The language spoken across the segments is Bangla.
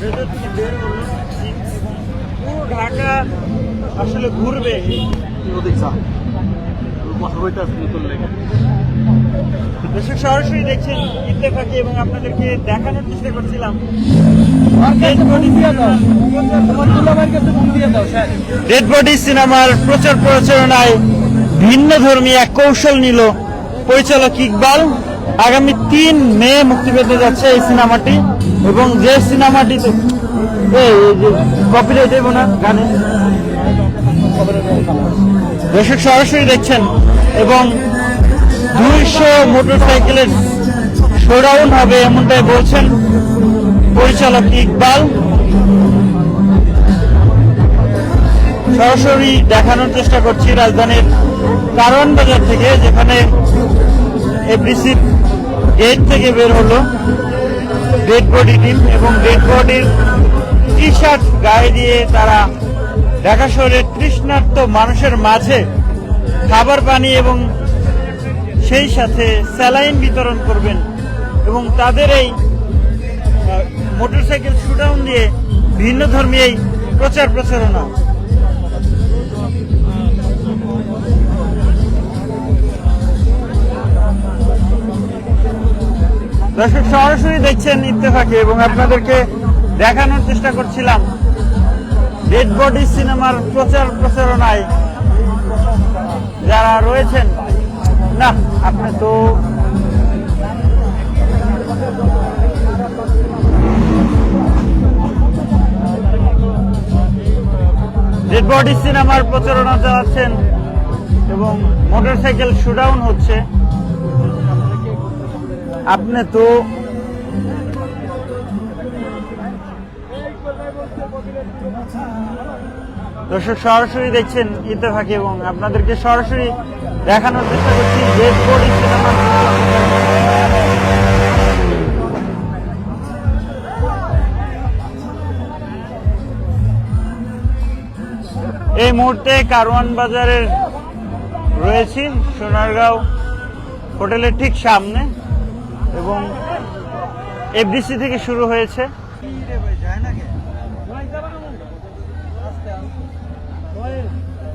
ভেতর থেকে বের হলো পুরো ঢাকা আসলে ঘুরবে দর্শক সরাসরি দেখছেন ইত্তেফাকি এবং আপনাদেরকে দেখানোর চেষ্টা করছিলাম। ডেড বডি সিনেমার প্রচার প্রচারণায় ভিন্ন ধর্মী এক কৌশল নিল পরিচালক ইকবাল। আগামী তিন মে মুক্তি পেতে যাচ্ছে এই সিনেমাটি। এবং যে সিনেমাটিতে কপিরাইট দেবো না, গানে। দর্শক সরাসরি দেখছেন, এবং দুইশো মোটরসাইকেলের শোডাউন হবে এমনটাই বলছেন পরিচালক ইকবাল। সরাসরি দেখানোর চেষ্টা করছি রাজধানীর কারওয়ান বাজার থেকে, যেখানে এফডিসির গেট থেকে বের হলো। ডেড বডি টিম এবং ডেড বডির টি শার্ট গায়ে দিয়ে তারা ঢাকা শহরের তৃষ্ণার্ত মানুষের মাঝে খাবার পানি এবং সেই সাথে স্যালাইন বিতরণ করবেন এবং তাদের এই মোটরসাইকেল শুডাউন দিয়ে ভিন্ন ধর্মী এই প্রচার প্রচারণা দর্শক, সরাসরি দেখছেন ইত্তেফাকে এবং আপনাদেরকে দেখানোর চেষ্টা করছিলাম। ডেড বডি সিনেমার প্রচার প্রচারণায় যারা রয়েছেন, না, আপনি তো ডেড বডি সিনেমার প্রচারণা চালাচ্ছেন এবং মোটরসাইকেল শুডাউন হচ্ছে। আপনি তো দর্শক সরাসরি দেখছেন ইত্তেফাকি এবং আপনাদেরকে সরাসরি দেখানোর চেষ্টা করছি এই মুহূর্তে কারওয়ান বাজারের রয়েছি, সোনারগাঁও হোটেলের ঠিক সামনে। এবং এফডিসি থেকে শুরু হয়েছে।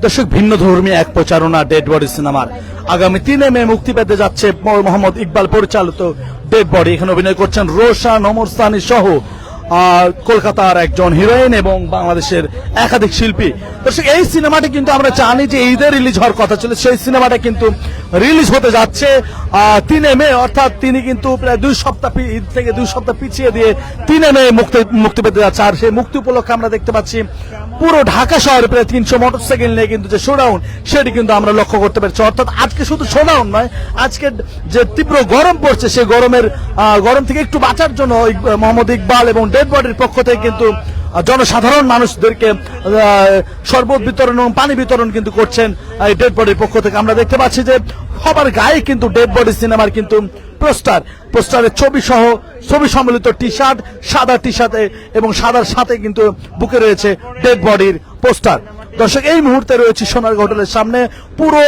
দর্শক, ভিন্ন ধর্মী এক প্রচারণা ডেড বডি সিনেমার আগামী তিনে মে মুক্তি পেতে যাচ্ছে মোহাম্মদ ইকবাল, পরিচালিত ডেড বডি এখানে অভিনয় করছেন রোশান অমর সানি সহ কলকাতার একজন হিরোইন এবং বাংলাদেশের একাধিক শিল্পী। দর্শক, এই সিনেমাটি কিন্তু আমরা জানি যে ঈদে রিলিজ হওয়ার কথা ছিল। সেই সিনেমাটা কিন্তু রিলিজ হতে যাচ্ছে তিনে মে, অর্থাৎ তিনি কিন্তু প্রায় দুই সপ্তাহ ঈদ থেকে দুই সপ্তাহ পিছিয়ে দিয়ে তিনে মে মুক্তি মুক্তি পেতে যাচ্ছে। আর সেই মুক্তি উপলক্ষে আমরা দেখতে পাচ্ছি পুরো ঢাকা শহরে প্রায় তিনশো মোটরসাইকেল নিয়ে কিন্তু যে শোডাউন সেটি কিন্তু আমরা লক্ষ্য করতে পারছি। অর্থাৎ আজকে শুধু শোডাউন নয়, আজকে যে তীব্র গরম পড়ছে, সেই গরমের গরম থেকে একটু বাঁচার জন্য মোহাম্মদ ইকবাল এবং ডেড বডির পক্ষ থেকে কিন্তু জনসাধারণ মানুষদেরকে শরবত বিতরণ এবং পানি বিতরণ কিন্তু করছেন ডেড বডির পক্ষ থেকে। আমরা দেখতে পাচ্ছি যে সবার গায়ে কিন্তু ডেড বডি সিনেমার কিন্তু পোস্টার। পোস্টারের ছবি সহ, ছবি সম্মিলিত টি শার্ট সাদা টি শার্টে এবং সাদার সাথে কিন্তু বুকে রয়েছে ডেড বডির পোস্টার। দর্শক, এই মুহূর্তে রয়েছে সোনার হোটেলের সামনে। পুরো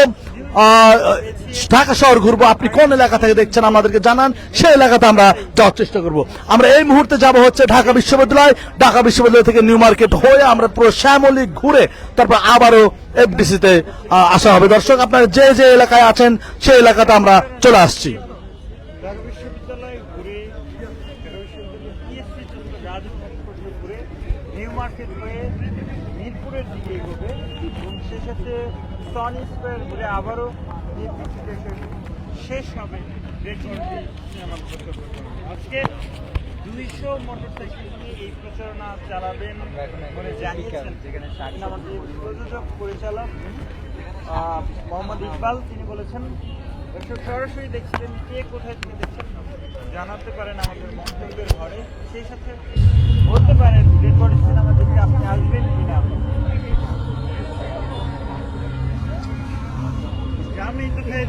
ঢাকা শহর ঘুরবো। আপনি কোন এলাকা থেকে দেখছেন আমাদেরকে জানান। সেই এলাকাতে আমরা যাওয়ার চেষ্টা করব। আমরা এই মুহূর্তে যাব হচ্ছে ঢাকা বিশ্ববিদ্যালয়। ঢাকা বিশ্ববিদ্যালয় থেকে নিউ মার্কেট হয়ে আমরা পুরো শ্যামলি ঘুরে তারপর আবারও এফডিসি তে আসা হবে। দর্শক, আপনারা যে যে এলাকায় আছেন, সেই এলাকাতে আমরা চলে আসছি ঢাকা বিশ্ববিদ্যালয়ে ঘুরে ঢাকা বিশ্ববিদ্যালয় পিএসসি চন্দ্র রাজধানী পর্যন্ত ঘুরে নিউ মার্কেট হয়ে মিরপুরের দিকে এগোবে। এবং সে সাথে সন স্কোয়ার ঘুরে আবারও শেষ হবে আজকে দুইশো মোটরসাইকেল নিয়ে এই প্রচারণা চালাবেন বলে জানিয়েছেন আমাদের প্রযোজক, পরিচালক মোহাম্মদ ইকবাল। তিনি বলেছেন দর্শক সরাসরি দেখছিলেন কে, কোথায় থেকে দেখছেন? জানাতে পারেন আমাদের মন্তব্যের ঘরে। সেই সাথে বলতে পারেন রেড বডি সিনেমা আপনি আসবেন কিনা। আমি তো খেয়ে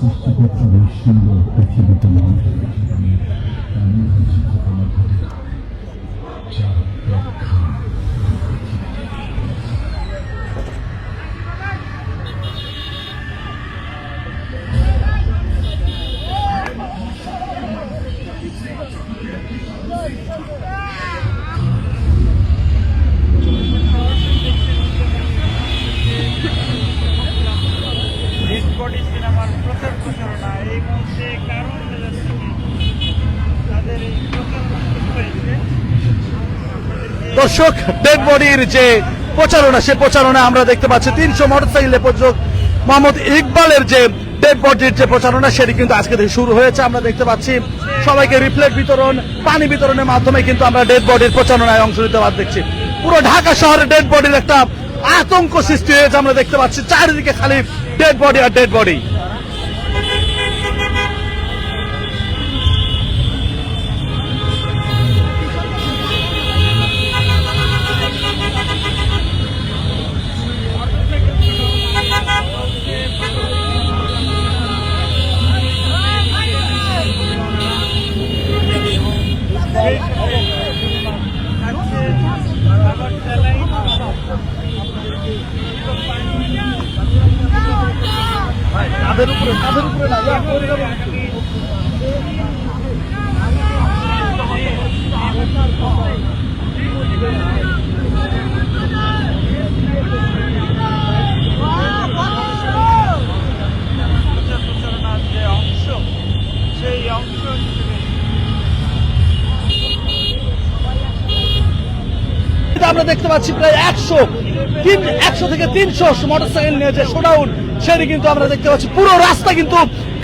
সৃষ্টিকর্তা এই সুন্দর পৃথিবীতে মানুষের ঘটনা ঘটে তোমার ডেড দর্শক ডেড বডির যে প্রচারণা, সে প্রচারণা আমরা দেখতে পাচ্ছি। তিনশো মোটরসাইকেলে পর্যন্ত মোহাম্মদ ইকবালের যে ডেড বডির যে প্রচারণা, সেটি কিন্তু আজকে থেকে শুরু হয়েছে। আমরা দেখতে পাচ্ছি সবাইকে রিফ্লেক্ট বিতরণ, পানি বিতরণের মাধ্যমে কিন্তু আমরা ডেড বডির প্রচারণায় অংশ নিতে পার দেখছি। পুরো ঢাকা শহরে ডেড বডির একটা আতঙ্ক সৃষ্টি হয়েছে, আমরা দেখতে পাচ্ছি। চারিদিকে খালি ডেড বডি আর ডেড বডি তাদের উপরে তাদের উপরে না প্রচার প্রচারণার যে অংশ সেই অংশ হিসেবে কিন্তু আমরা দেখতে পাচ্ছি প্রায় একশো, তিন একশো থেকে তিনশো মোটরসাইকেল নিয়ে যে শোডাউন সেটি কিন্তু আমরা দেখতে পাচ্ছি। পুরো রাস্তা কিন্তু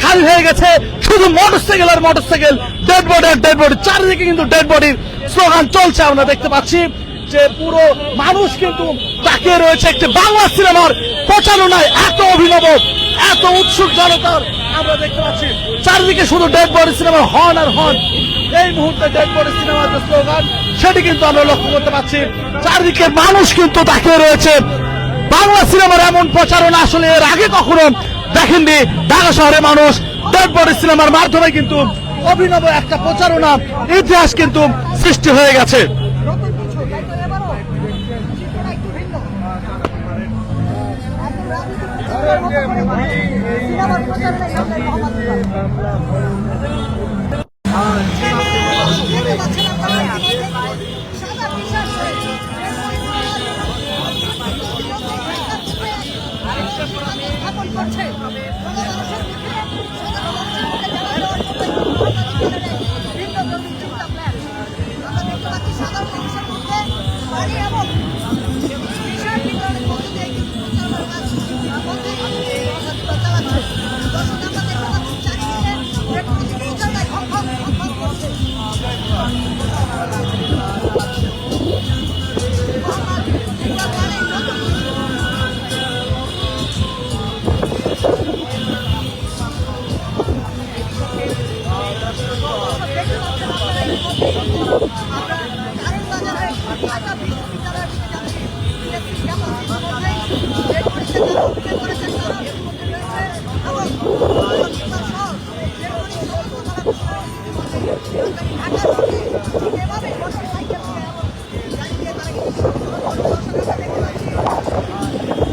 খালি হয়ে গেছে। শুধু মোটরসাইকেল আর মোটরসাইকেল ডেড বডি আর ডেড বডি চারিদিকে কিন্তু ডেড বডির স্লোগান চলছে আমরা দেখতে পাচ্ছি। যে পুরো মানুষ কিন্তু তাকিয়ে রয়েছে একটি বাংলা সিনেমার। প্রচারণায় এত অভিনব, এত উৎসুক জনতার আমরা দেখতে পাচ্ছি। চারিদিকে শুধু ডেড বডি সিনেমা হর্ন আর হর্ন। এই মুহূর্তে ডেড বডি সিনেমার যে স্লোগান, সেটি কিন্তু আমরা লক্ষ্য করতে পারছি। চারিদিকে মানুষ কিন্তু তাকিয়ে রয়েছে। বাংলা সিনেমার এমন প্রচারণা আসলে এর আগে কখনো দেখেননি ঢাকা শহরে মানুষ। বডি সিনেমার মাধ্যমে কিন্তু অভিনব একটা প্রচারণা, ইতিহাস কিন্তু সৃষ্টি হয়ে গেছে। কিছু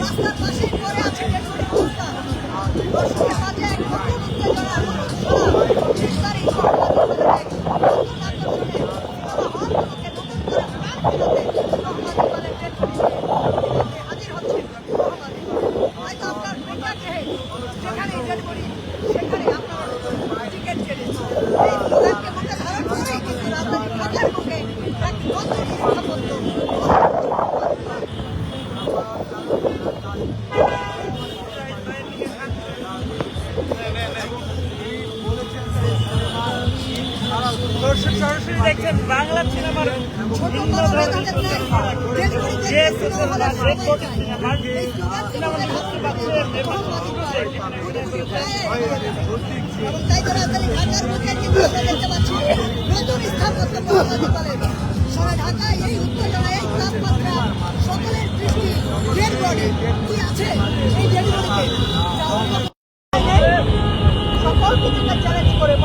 রাস্তার পাশেই দর্শক সরাসরি দেখছেন বাংলা সিনেমার ভিন্ন ধরনের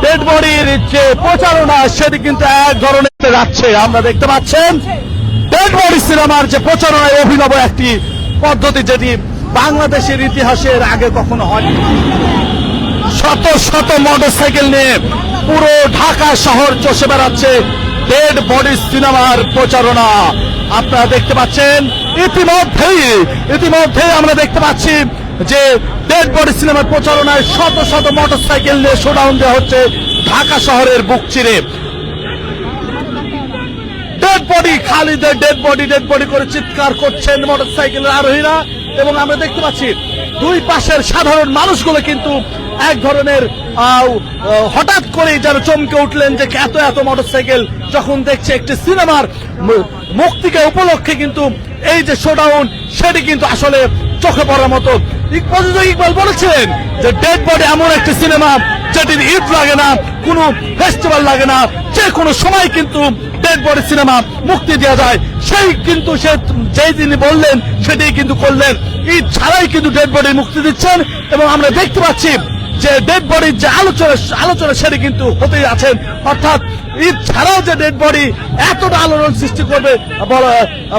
ডেড বডির যে প্রচারণা সেটি কিন্তু এক ধরনের যাচ্ছে আমরা দেখতে পাচ্ছেন। বডি সিনেমার যে প্রচারণায় অভিনব একটি পদ্ধতি যেটি বাংলাদেশের ইতিহাসের আগে কখনো হয়নি। শত শত মোটরসাইকেল নিয়ে পুরো ঢাকা শহর চষে বেড়াচ্ছে ডেড বডি সিনেমার প্রচারণা। আপনারা দেখতে পাচ্ছেন, ইতিমধ্যেই ইতিমধ্যেই আমরা দেখতে পাচ্ছি যে ডেড বডি সিনেমার প্রচারণায় শত শত মোটরসাইকেল নিয়ে শোডাউন দেওয়া হচ্ছে ঢাকা শহরের বুক চিরে। ডেড বডি খালিদের ডেড বডি ডেড বডি করে চিৎকার করছেন মোটরসাইকেলের আরোহীরা। এবং আমরা দেখতে পাচ্ছি দুই পাশের সাধারণ মানুষগুলো কিন্তু এক ধরনের হঠাৎ করেই যেন চমকে উঠলেন যে এত এত মোটরসাইকেল যখন দেখছে একটি সিনেমার মুক্তিকে উপলক্ষে কিন্তু এই যে শোডাউন সেটি কিন্তু আসলে চোখে পড়ার মতো। প্রযোজক ইকবাল বলেছিলেন যে ডেড বডি এমন একটি সিনেমা যেটির ঈদ লাগে না কোনো ফেস্টিভ্যাল লাগে না। যে কোনো সময় কিন্তু ডেড বডি সিনেমা মুক্তি দেওয়া যায়। সেই কিন্তু সে যেই তিনি বললেন, সেটাই কিন্তু করলেন। ঈদ ছাড়াই কিন্তু ডেড বডি মুক্তি দিচ্ছেন এবং আমরা দেখতে পাচ্ছি যে ডেড বডির যে আলোচনা আলোচনা সেটি কিন্তু হতেই আছেন। অর্থাৎ ঈদ ছাড়াও যে ডেড বডি এতটা আলোড়ন সৃষ্টি করবে, বলা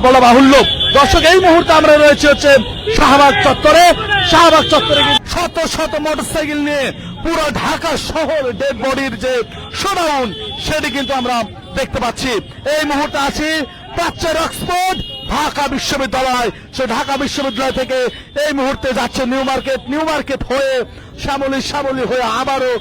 বলা বাহুল্য। দর্শক, এই মুহূর্তে আমরা রয়েছে হচ্ছে শাহবাগ চত্বরে। শাহবাগ চত্বরে শত শত মোটরসাইকেল নিয়ে পুরো ঢাকা শহর ডেড বডির যে শোডাউন, সেটি কিন্তু আমরা দেখতে পাচ্ছি। এই মুহূর্তে আছি প্রাচ্যের অক্সফোর্ড ঢাকা বিশ্ববিদ্যালয়। সে ঢাকা বিশ্ববিদ্যালয় থেকে এই মুহূর্তে যাচ্ছে নিউ মার্কেট। নিউ মার্কেট হয়ে শ্যামলী শ্যামলী হয়ে আবারও